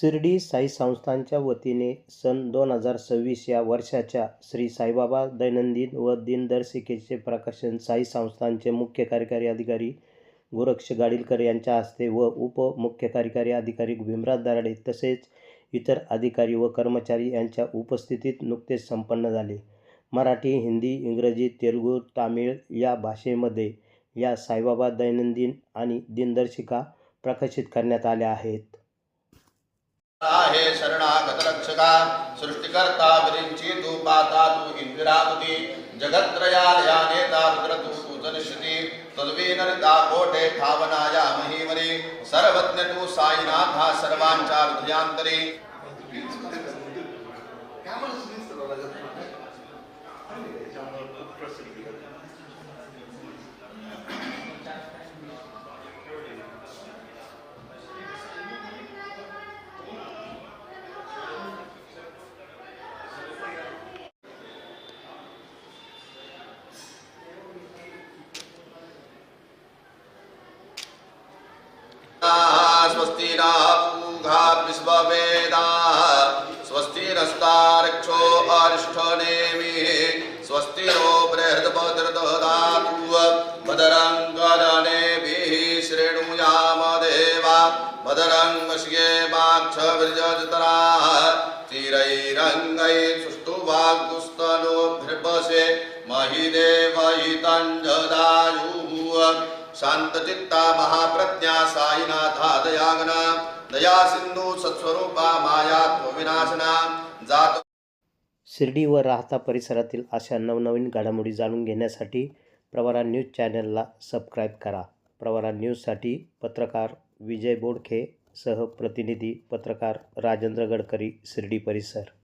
शिर्डी साई संस्थांच्या वतीने सन दोन हजार सव्वीस या वर्षाच्या श्री साईबाबा दैनंदिन व दिनदर्शिकेचे प्रकाशन साई संस्थांचे मुख्य कार्यकारी अधिकारी गोरक्ष गाडीलकर यांच्या हस्ते व उपमुख्य कार्यकारी अधिकारी भीमराज दराडे तसेच इतर अधिकारी व कर्मचारी यांच्या उपस्थितीत नुकतेच संपन्न झाले. मराठी हिंदी इंग्रजी तेलुगू तामिळ या भाषेमध्ये या साईबाबा दैनंदिन आणि दिनदर्शिका प्रकाशित करण्यात आल्या आहेत. आहे शरणागत रक्षका सृष्टिकर्ता विरिंची तू पाता तू इंदिरावती जगत्रयालया नेता रुद्र तू पूजनश्रुती तद्वीनरिता कोटे भावनाया महीमरी सर्वज्ञ तू साईनाथा सर्वांच्या हृदयांतरी. स्वस्ति नस्तारक्षो अरिष्ठनेमि स्वस्ति नो बृहद्भद्रदधातु भदरं शृणुयाम देवा भदरं वश्ये माक्षविर्जतराः भृपसे महि महिदेवयितञ्जदायुः शांतचित्ता महाप्रज्ञा साईनाथा दयागना। दया सिन्धु सत्स्वरूपा माया त्वविनाशना। जात शिर्डी व राहता परिसरातील अशा नवनवीन घडामोडी जाणून घेण्यासाठी प्रवारा न्यूज चॅनलला सबस्क्राईब करा. प्रवारा न्यूजसाठी पत्रकार विजय बोडखे सह प्रतिनिधी पत्रकार राजेंद्र गडकरी शिर्डी परिसर.